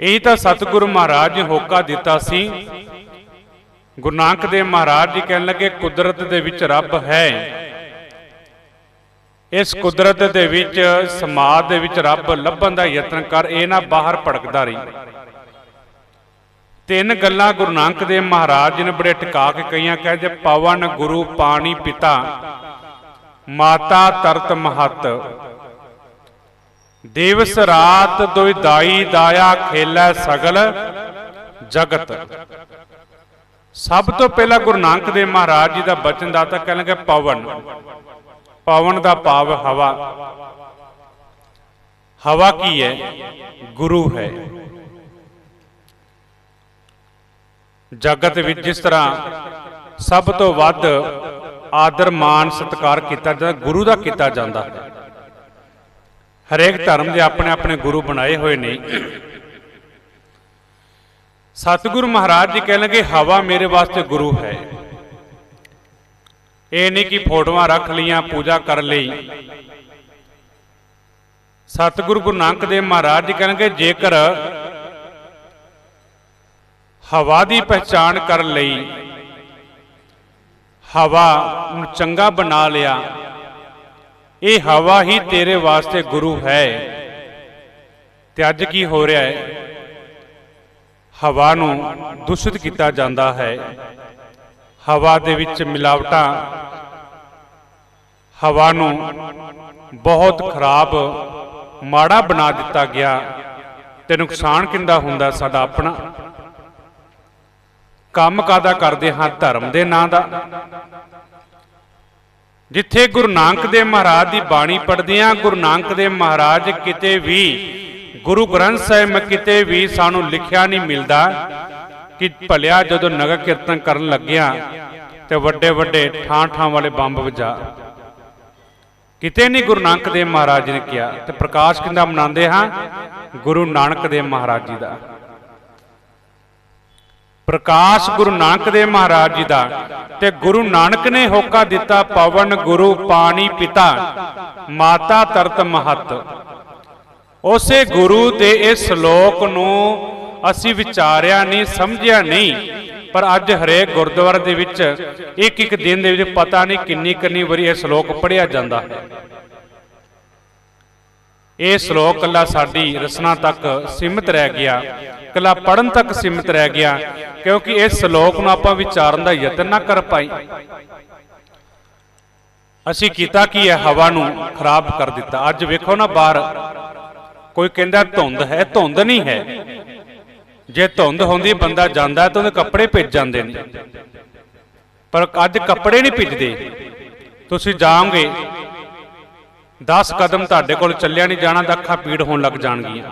ਇਹ ਤਾਂ ਸਤਿਗੁਰੂ ਮਹਾਰਾਜ ਨੇ ਹੋਕਾ ਦਿੱਤਾ ਸੀ। ਗੁਰੂ ਨਾਨਕ ਦੇਵ ਮਹਾਰਾਜ ਜੀ ਕਹਿਣ ਲੱਗੇ, ਕੁਦਰਤ ਦੇ ਵਿੱਚ ਰੱਬ ਹੈ। ਇਸ ਕੁਦਰਤ ਦੇ ਵਿੱਚ, ਸਮਾਜ ਦੇ ਵਿੱਚ ਰੱਬ ਲੱਭਣ ਦਾ ਯਤਨ ਕਰ, ਇਹ ਨਾ ਬਾਹਰ ਭੜਕਦਾ ਰਹੀ। ਤਿੰਨ ਗੱਲਾਂ ਗੁਰੂ ਨਾਨਕ ਦੇਵ ਮਹਾਰਾਜ ਜੀ ਨੇ ਬੜੇ ਟਿਕਾ ਕੇ ਕਹੀਆਂ, ਕਹੇ ਜੇ, ਪਵਨ, ਗੁਰੂ, ਪਾਣੀ, ਪਿਤਾ, ਮਾਤਾ, ਤਰਤ, ਮਹਤ। ਦਿਵਸ ਰਾਤ ਦੁਇ ਦਾਈ ਦਾਇਆ ਖੇਲੈ ਸਗਲ ਜਗਤ। ਸਭ ਤੋਂ ਪਹਿਲਾਂ ਗੁਰੂ ਨਾਨਕ ਦੇਵ ਮਹਾਰਾਜ ਜੀ ਦਾ ਬਚਨ ਦਾਤਾ ਕਹਿਣਗੇ ਪਵਨ। ਪਵਨ ਦਾ ਭਾਵ ਹਵਾ। ਹਵਾ ਕੀ ਹੈ? ਗੁਰੂ ਹੈ। ਜਗਤ ਵਿੱਚ ਜਿਸ ਤਰ੍ਹਾਂ ਸਭ ਤੋਂ ਵੱਧ ਆਦਰ ਮਾਨ ਸਤਿਕਾਰ ਕੀਤਾ ਜਾਂਦਾ, ਗੁਰੂ ਦਾ ਕੀਤਾ ਜਾਂਦਾ। ਹੈ ਹਰੇਕ ਧਰਮ ਦੇ ਆਪਣੇ ਆਪਣੇ ਗੁਰੂ ਬਣਾਏ ਹੋਏ ਨੇ। ਸਤਿਗੁਰੂ ਮਹਾਰਾਜ ਜੀ ਕਹਿਣਗੇ ਹਵਾ ਮੇਰੇ ਵਾਸਤੇ ਗੁਰੂ ਹੈ। ਇਹ ਨਹੀਂ ਕਿ ਫੋਟੋਆਂ ਰੱਖ ਲਈਆਂ, ਪੂਜਾ ਕਰ ਲਈ। ਸਤਿਗੁਰੂ ਗੁਰੂ ਨਾਨਕ ਦੇਵ ਮਹਾਰਾਜ ਜੀ ਕਹਿਣਗੇ ਜੇਕਰ ਹਵਾ ਦੀ ਪਹਿਚਾਣ ਕਰ ਲਈ, ਹਵਾ ਨੂੰ ਚੰਗਾ ਬਣਾ ਲਿਆ ਇਹ ਹਵਾ ਹੀ ਤੇਰੇ ਵਾਸਤੇ ਗੁਰੂ ਹੈ। ਤੇ ਅੱਜ ਕੀ ਹੋ ਰਿਹਾ ਹੈ? ਹਵਾ ਨੂੰ ਦੂਸ਼ਿਤ ਕੀਤਾ ਜਾਂਦਾ ਹੈ। ਹਵਾ ਦੇ ਵਿੱਚ ਮਿਲਾਵਟਾਂ, ਹਵਾ ਨੂੰ ਬਹੁਤ ਖਰਾਬ, ਮਾੜਾ ਬਣਾ ਦਿੱਤਾ ਗਿਆ। ਤੇ ਨੁਕਸਾਨ ਕਿੰਦਾ ਹੁੰਦਾ ਸਾਡਾ ਆਪਣਾ? ਕੰਮ ਕਾਦਾ ਕਰਦੇ ਹਾਂ? ਧਰਮ ਦੇ ਨਾਂ ਦਾ। ਜਿੱਥੇ ਗੁਰੂ ਨਾਨਕ ਦੇਵ ਮਹਾਰਾਜ ਦੀ ਬਾਣੀ ਪੜ੍ਹਦੇ ਹਾਂ, ਗੁਰੂ ਨਾਨਕ ਦੇਵ ਮਹਾਰਾਜ ਕਿਤੇ ਵੀ, ਗੁਰੂ ਗ੍ਰੰਥ ਸਾਹਿਬ ਕਿਤੇ ਵੀ ਸਾਨੂੰ ਲਿਖਿਆ ਨਹੀਂ ਮਿਲਦਾ ਕਿ ਭਲਿਆ ਜਦੋਂ ਨਗਰ ਕੀਰਤਨ ਕਰਨ ਲੱਗਿਆ ਤੇ ਵੱਡੇ ਵੱਡੇ ਠਾਂ ਠਾਂ ਵਾਲੇ ਬੰਬ ਵਜਾ। ਕਿਤੇ ਨਹੀਂ ਗੁਰੂ ਨਾਨਕ ਦੇਵ ਮਹਾਰਾਜ ਨੇ ਕਿਹਾ ਤੇ ਪ੍ਰਕਾਸ਼ ਕਿੰਦਾ ਮਨਾਉਂਦੇ ਹਾਂ? ਗੁਰੂ ਨਾਨਕ ਦੇਵ ਮਹਾਰਾਜ ਜੀ ਦਾ। ਪ੍ਰਕਾਸ਼ ਗੁਰੂ ਨਾਨਕ ਦੇਵ ਮਹਾਰਾਜ ਜੀ ਦਾ ਤੇ ਗੁਰੂ ਨਾਨਕ ਨੇ ਹੋਕਾ ਦਿੱਤਾ ਪਵਨ ਗੁਰੂ ਪਾਣੀ ਪਿਤਾ ਮਾਤਾ ਤਰਤ ਮਹਤ। ਉਸੇ ਗੁਰੂ ਦੇ ਇਸ ਸ਼ਲੋਕ ਨੂੰ ਅਸੀਂ ਵਿਚਾਰਿਆ ਨਹੀਂ ਸਮਝਿਆ ਨਹੀਂ ਪਰ ਅੱਜ ਹਰੇਕ ਗੁਰਦੁਆਰੇ ਦੇ ਵਿੱਚ ਇੱਕ ਇੱਕ ਦਿਨ ਦੇ ਵਿੱਚ ਪਤਾ ਨਹੀਂ ਕਿੰਨੀ ਕਿੰਨੀ ਵਾਰੀ ਇਹ ਸ਼ਲੋਕ ਪੜਿਆ ਜਾਂਦਾ ਹੈ। ਇਹ ਸ਼ਲੋਕ ਕੱਲਾ ਸਾਡੀ ਰਸਨਾ ਤੱਕ ਸੀਮਿਤ ਰਹਿ ਗਿਆ, ਕੱਲਾ ਪੜਨ ਤੱਕ ਸੀਮਿਤ ਰਹਿ ਗਿਆ, ਕਿਉਂਕਿ ਇਸ ਸ਼ਲੋਕ ਨੂੰ ਆਪਾਂ ਵਿਚਾਰਨ ਦਾ ਯਤਨ ਨਾ ਕਰ ਪਾਈ। ਅਸੀਂ ਕੀਤਾ ਕੀ ਹੈ? ਹਵਾ ਨੂੰ ਖਰਾਬ ਕਰ ਦਿੱਤਾ। ਅੱਜ ਵੇਖੋ ਨਾ ਬਾਹਰ, ਕੋਈ ਕਹਿੰਦਾ ਧੁੰਦ ਹੈ, ਧੁੰਦ ਨਹੀਂ ਹੈ। ਜੇ ਧੁੰਦ ਹੁੰਦੀ, ਬੰਦਾ ਜਾਂਦਾ ਤਾਂ ਉਹਦੇ ਕੱਪੜੇ ਭਿੱਜ ਜਾਂਦੇ ਨੇ। ਪਰ ਅੱਜ ਕੱਪੜੇ ਨਹੀਂ ਭਿੱਜਦੇ। ਤੁਸੀਂ ਜਾਓਗੇ 10 ਕਦਮ ਤੁਹਾਡੇ ਕੋਲ ਚੱਲਿਆ ਨਹੀਂ, ਜਾਣਾ ਤਾਂ ਅੱਖਾਂ ਪੀੜ ਹੋਣ ਲੱਗ ਜਾਣਗੀਆਂ।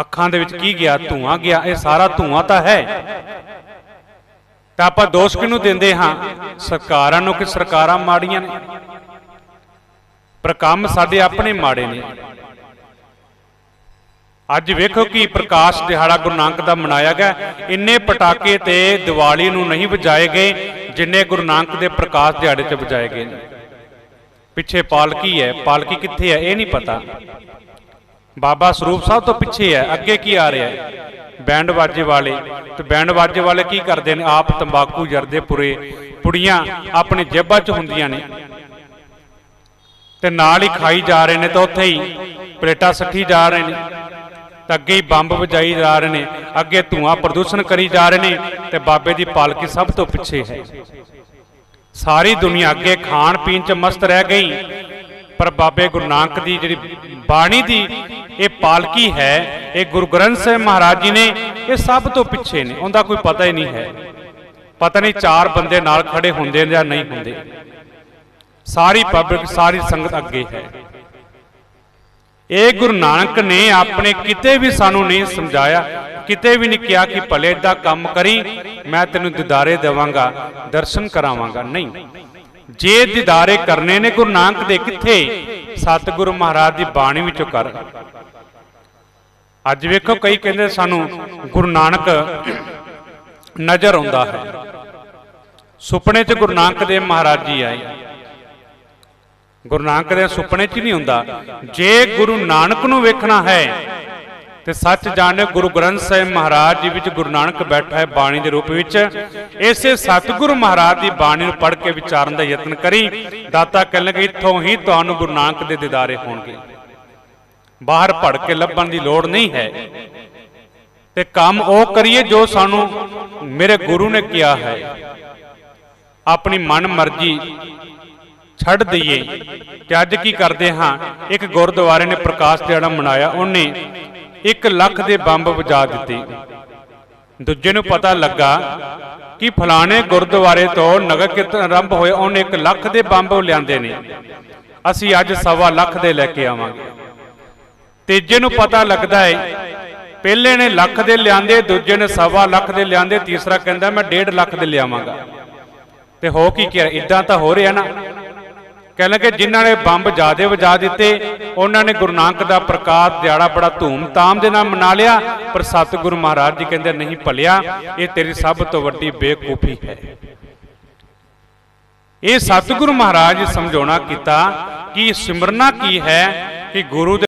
ਅੱਖਾਂ ਦੇ ਵਿੱਚ ਕੀ ਗਿਆ? ਧੂਆਂ ਗਿਆ। ਇਹ ਸਾਰਾ ਧੂਆਂ ਤਾਂ ਹੈ। ਤਾਂ ਆਪਾਂ ਦੋਸ਼ ਕਿਹਨੂੰ ਦਿੰਦੇ ਹਾਂ? ਸਰਕਾਰਾਂ ਨੂੰ ਕਿ ਸਰਕਾਰਾਂ ਮਾੜੀਆਂ ਨੇ? ਪਰ ਕੰਮ ਸਾਡੇ ਆਪਣੇ ਮਾੜੇ ਨੇ। ਅੱਜ ਵੇਖੋ ਕਿ ਪ੍ਰਕਾਸ਼ ਦਿਹਾੜਾ ਗੁਰੂ ਨਾਨਕ ਦਾ ਮਨਾਇਆ ਗਿਆ। ਇੰਨੇ ਪਟਾਕੇ ਤੇ ਦੀਵਾਲੀ ਨੂੰ ਨਹੀਂ ਵਜਾਏ ਗਏ, ਜਿੰਨੇ ਗੁਰੂ ਨਾਨਕ ਦੇ ਪ੍ਰਕਾਸ਼ ਦਿਹਾੜੇ ਤੇ ਵਜਾਏ ਗਏ ਨੇ। ਪਿੱਛੇ ਪਾਲਕੀ ਹੈ। ਪਾਲਕੀ ਕਿੱਥੇ ਹੈ? ਇਹ ਨਹੀਂ ਪਤਾ। ਬਾਬਾ ਸਰੂਪ ਸਾਹਿਬ ਤੋਂ ਪਿੱਛੇ ਹੈ। ਅੱਗੇ ਕੀ ਆ ਰਿਹਾ ਹੈ? ਬੈਂਡ ਵਾਜੇ ਵਾਲੇ। ਤੇ ਬੈਂਡ ਵਾਜੇ ਵਾਲੇ ਕੀ ਕਰਦੇ ਨੇ? ਆਪ ਤੰਬਾਕੂ ਜਰਦੇ ਪੁਰੇ। ਪੁੜੀਆਂ ਆਪਣੇ ਜੇਬਾਂ 'ਚ ਹੁੰਦੀਆਂ ਨੇ। ਤੇ ਨਾਲ ਹੀ ਖਾਈ ਜਾ ਰਹੇ ਨੇ ਤਾਂ ਉੱਥੇ ਹੀ ਪਲੇਟਾਂ ਸੱਠੀ ਜਾ ਰਹੇ ਨੇ। ਤਾਂ ਅੱਗੇ ਹੀ ਬੰਬ ਵਜਾਈ ਜਾ ਰਹੇ ਨੇ। ਅੱਗੇ ਧੂਆਂ ਪ੍ਰਦੂਸ਼ਣ ਕਰੀ ਜਾ ਰਹੇ ਨੇ। ਤੇ ਬਾਬੇ ਦੀ ਪਾਲਕੀ ਸਭ ਤੋਂ ਪਿੱਛੇ ਹੈ। ਸਾਰੀ ਦੁਨੀਆ ਅੱਗੇ ਖਾਣ ਪੀਣ 'ਚ ਮਸਤ ਰਹਿ ਗਈ। ਪਰ ਬਾਬੇ ਗੁਰੂ ਨਾਨਕ ਦੀ ਜਿਹੜੀ ਬਾਣੀ ਦੀ ਇਹ ਪਾਲਕੀ ਹੈ ਇਹ ਗੁਰੂ ਗ੍ਰੰਥ ਸਾਹਿਬ ਮਹਾਰਾਜ ਜੀ ਨੇ ਇਹ ਸਭ ਤੋਂ ਪਿੱਛੇ ਨੇ ਉਹਦਾ ਕੋਈ ਪਤਾ ਹੀ ਨਹੀਂ ਹੈ। ਪਤਾ ਨਹੀਂ ਚਾਰ ਬੰਦੇ ਨਾਲ ਖੜੇ ਹੁੰਦੇ ਨੇ ਜਾਂ ਨਹੀਂ ਹੁੰਦੇ। ਸਾਰੀ ਪਬਲਿਕ ਸਾਰੀ ਸੰਗਤ ਅੱਗੇ ਹੈ। ਇਹ ਗੁਰੂ ਨਾਨਕ ਨੇ ਆਪਣੇ ਕਿਤੇ ਵੀ ਸਾਨੂੰ ਨਹੀਂ ਸਮਝਾਇਆ। ਕਿਤੇ ਵੀ ਨਹੀਂ ਕਿਹਾ ਕਿ ਭਲੇ ਦਾ ਕੰਮ ਕਰੀ, ਮੈਂ ਤੈਨੂੰ ਦਿਦਾਰੇ ਦੇਵਾਂਗਾ, ਦਰਸ਼ਨ ਕਰਾਵਾਂਗਾ। ਨਹੀਂ। ਜੇ ਦਿਦਾਰੇ ਕਰਨੇ ਨੇ ਗੁਰੂ ਨਾਨਕ ਦੇ ਕਿੱਥੇ? ਸਤਿਗੁਰੂ ਮਹਾਰਾਜ ਦੀ ਬਾਣੀ ਵਿੱਚੋਂ ਕਰ। ਅੱਜ ਵੇਖੋ ਕਈ ਕਹਿੰਦੇ ਸਾਨੂੰ ਗੁਰੂ ਨਾਨਕ ਨਜ਼ਰ ਆਉਂਦਾ ਹੈ। ਸੁਪਨੇ 'ਚ ਗੁਰੂ ਨਾਨਕ ਦੇਵ ਮਹਾਰਾਜ ਜੀ ਆਏ। ਗੁਰੂ ਨਾਨਕ ਦੇ ਸੁਪਨੇ 'ਚ ਨਹੀਂ ਹੁੰਦਾ। ਜੇ ਗੁਰੂ ਨਾਨਕ ਨੂੰ ਵੇਖਣਾ ਹੈ ਤੇ ਸੱਚ ਜਾਣਿਓ ਗੁਰੂ ਗ੍ਰੰਥ ਸਾਹਿਬ ਮਹਾਰਾਜ ਜੀ ਵਿੱਚ ਗੁਰੂ ਨਾਨਕ ਬੈਠਾ ਹੈ ਬਾਣੀ ਦੇ ਰੂਪ ਵਿੱਚ, ਇਸੇ ਸਤਿਗੁਰੂ ਮਹਾਰਾਜ ਦੀ ਬਾਣੀ ਨੂੰ ਪੜ੍ਹ ਕੇ ਵਿਚਾਰਨ ਦਾ ਯਤਨ ਕਰੀ, ਦਾਤਾ ਕਹਿਣ ਲੱਗੇ, ਇੱਥੋਂ ਹੀ ਤੁਹਾਨੂੰ ਗੁਰੂ ਨਾਨਕ ਦੇ ਦਿਦਾਰੇ ਹੋਣਗੇ। ਬਾਹਰ ਭੜ ਕੇ ਲੱਭਣ ਦੀ ਲੋੜ ਨਹੀਂ ਹੈ। ਤੇ ਕੰਮ ਉਹ ਕਰੀਏ ਜੋ ਸਾਨੂੰ ਮੇਰੇ ਗੁਰੂ ਨੇ ਕਿਹਾ ਹੈ। ਆਪਣੀ ਮਨ ਮਰਜ਼ੀ ਛੱਡ ਦਈਏ। ਤੇ ਅੱਜ ਕੀ ਕਰਦੇ ਹਾਂ? ਇੱਕ ਗੁਰਦੁਆਰੇ ਨੇ ਪ੍ਰਕਾਸ਼ ਦਿਹਾੜਾ ਮਨਾਇਆ, ਉਹਨੇ 1 ਲੱਖ ਦੇ ਬੰਬ ਵਜਾ ਦਿੱਤੇ। ਦੂਜੇ ਨੂੰ ਪਤਾ ਲੱਗਾ ਕਿ ਫਲਾਣੇ ਗੁਰਦੁਆਰੇ ਤੋਂ ਨਗਰ ਕੀਰਤਨ ਆਰੰਭ ਹੋਏ ਉਹਨੇ 1 ਲੱਖ ਦੇ ਬੰਬ ਲਿਆਂਦੇ ਨੇ। ਅਸੀਂ ਅੱਜ ਸਵਾ ਲੱਖ ਦੇ ਲੈ ਕੇ ਆਵਾਂਗੇ। ਤੀਜੇ ਨੂੰ ਪਤਾ ਲੱਗਦਾ ਹੈ ਪਹਿਲੇ ਨੇ ਲੱਖ ਦੇ ਲਿਆਂਦੇ, ਦੂਜੇ ਨੇ ਸਵਾ ਲੱਖ ਦੇ ਲਿਆਂਦੇ, ਤੀਸਰਾ ਕਹਿੰਦਾ ਮੈਂ 1.5 ਲੱਖ ਦੇ ਲਿਆਵਾਂਗਾ। ਤੇ ਹੋ ਕੀ ਕਿਹਾ? ਇਦਾਂ ਤਾਂ ਹੋ ਰਿਹਾ ਨਾ। ਕਹਿ ਲਗੇ ਜਿਨ੍ਹਾਂ ਨੇ ਬੰਬ ਜਿਆਦੇ ਵਜਾ ਦਿੱਤੇ, ਉਹਨਾਂ ਨੇ ਗੁਰੂ ਨਾਨਕ ਦਾ ਪ੍ਰਕਾਸ਼ ਦਿਹਾੜਾ ਬੜਾ ਧੂਮ-ਧਾਮ ਦੇ ਨਾਲ ਮਨਾ ਲਿਆ, ਪਰ ਸਤਿਗੁਰੂ ਮਹਾਰਾਜ ਜੀ ਕਹਿੰਦੇ ਨਹੀਂ ਭਲਿਆ, ਇਹ ਤੇਰੀ ਸਭ ਤੋਂ ਵੱਡੀ ਬੇਕੂਫੀ ਹੈ। ਇਹ ਸਤਿਗੁਰੂ ਮਹਾਰਾਜ ਸਮਝਾਉਣਾ ਕੀਤਾ ਕਿ ਸਿਮਰਨਾ ਕੀ ਹੈ ਕਿ ਗੁਰੂ ਦੇ